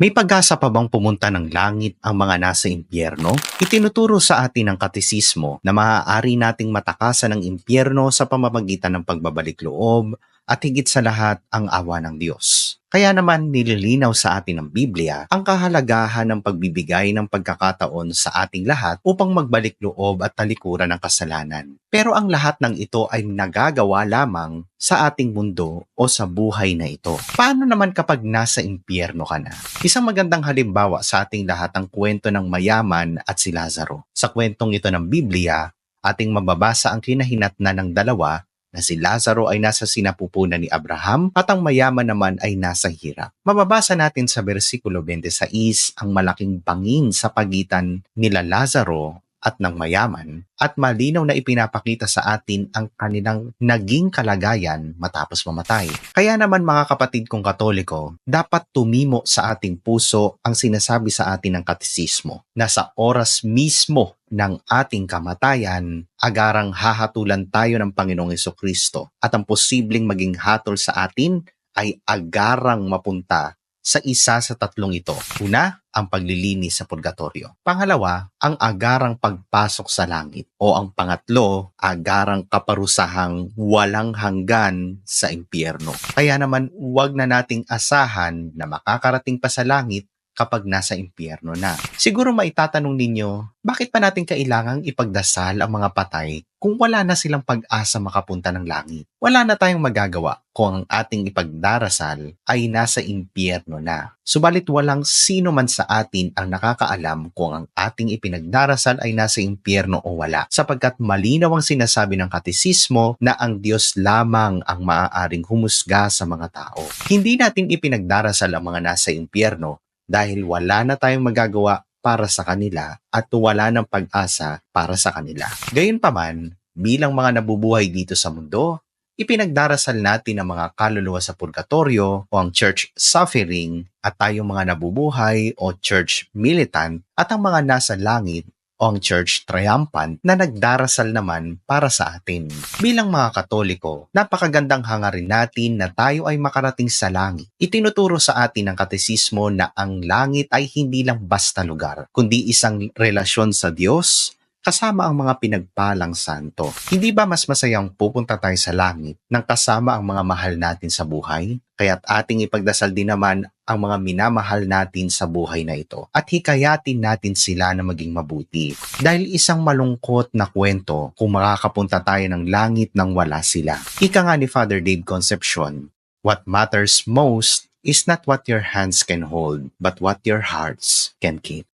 May pag-asa pa bang pumunta ng langit ang mga nasa impyerno? Itinuturo sa atin ng katisismo na maaari nating matakasan ng impyerno sa pamamagitan ng pagbabalik loob at higit sa lahat ang awa ng Diyos. Kaya naman nililinaw sa atin ng Biblia ang kahalagahan ng pagbibigay ng pagkakataon sa ating lahat upang magbalik loob at talikuran ng kasalanan. Pero ang lahat ng ito ay nagagawa lamang sa ating mundo o sa buhay na ito. Paano naman kapag nasa impyerno ka na? Isang magandang halimbawa sa ating lahat ang kwento ng mayaman at si Lazaro. Sa kwentong ito ng Biblia, ating mababasa ang kinahinatnan ng dalawa na si Lazaro ay nasa sinapupunan ni Abraham at ang mayaman naman ay nasa hirap. Mababasa natin sa versikulo 26 ang malaking bangin sa pagitan nila Lazaro at ng mayaman at malinaw na ipinapakita sa atin ang kanilang naging kalagayan matapos mamatay. Kaya naman mga kapatid kong katoliko, dapat tumimo sa ating puso ang sinasabi sa atin ng katisismo na sa oras mismo ng ating kamatayan, agarang hahatulan tayo ng Panginoong Kristo at ang posibleng maging hatol sa atin ay agarang mapunta sa isa sa tatlong ito. Una, ang paglilinis sa purgatorio. Pangalawa, ang agarang pagpasok sa langit. O ang pangatlo, agarang kaparusahang walang hanggan sa impyerno. Kaya naman, huwag na nating asahan na makakarating pa sa langit kapag nasa impyerno na. Siguro maitatanong ninyo, bakit pa natin kailangang ipagdasal ang mga patay kung wala na silang pag-asa makapunta ng langit? Wala na tayong magagawa kung ang ating ipagdarasal ay nasa impyerno na. Subalit walang sino man sa atin ang nakakaalam kung ang ating ipinagdarasal ay nasa impyerno o wala sapagkat malinaw ang sinasabi ng katisismo na ang Diyos lamang ang maaaring humusga sa mga tao. Hindi natin ipinagdarasal ang mga nasa impyerno dahil wala na tayong magagawa para sa kanila at wala ng pag-asa para sa kanila. Gayunpaman, bilang mga nabubuhay dito sa mundo, ipinagdarasal natin ang mga kaluluwa sa purgatorio o ang church suffering at tayong mga nabubuhay o church militant at ang mga nasa langit o ang church triumphant na nagdarasal naman para sa atin. Bilang mga katoliko, napakagandang hangarin natin na tayo ay makarating sa langit. Itinuturo sa atin ng katesismo na ang langit ay hindi lang basta lugar, kundi isang relasyon sa Diyos kasama ang mga pinagpalang santo. Hindi ba mas masayang pupunta tayo sa langit nang kasama ang mga mahal natin sa buhay? Kaya't ating ipagdasal din naman ang mga minamahal natin sa buhay na ito at hikayatin natin sila na maging mabuti. Dahil isang malungkot na kwento kung makakapunta tayo ng langit nang wala sila. Ika nga ni Father Dave Concepcion, What matters most is not what your hands can hold, but what your hearts can keep.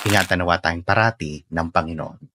Ingatan nawa tayong parati ng Panginoon.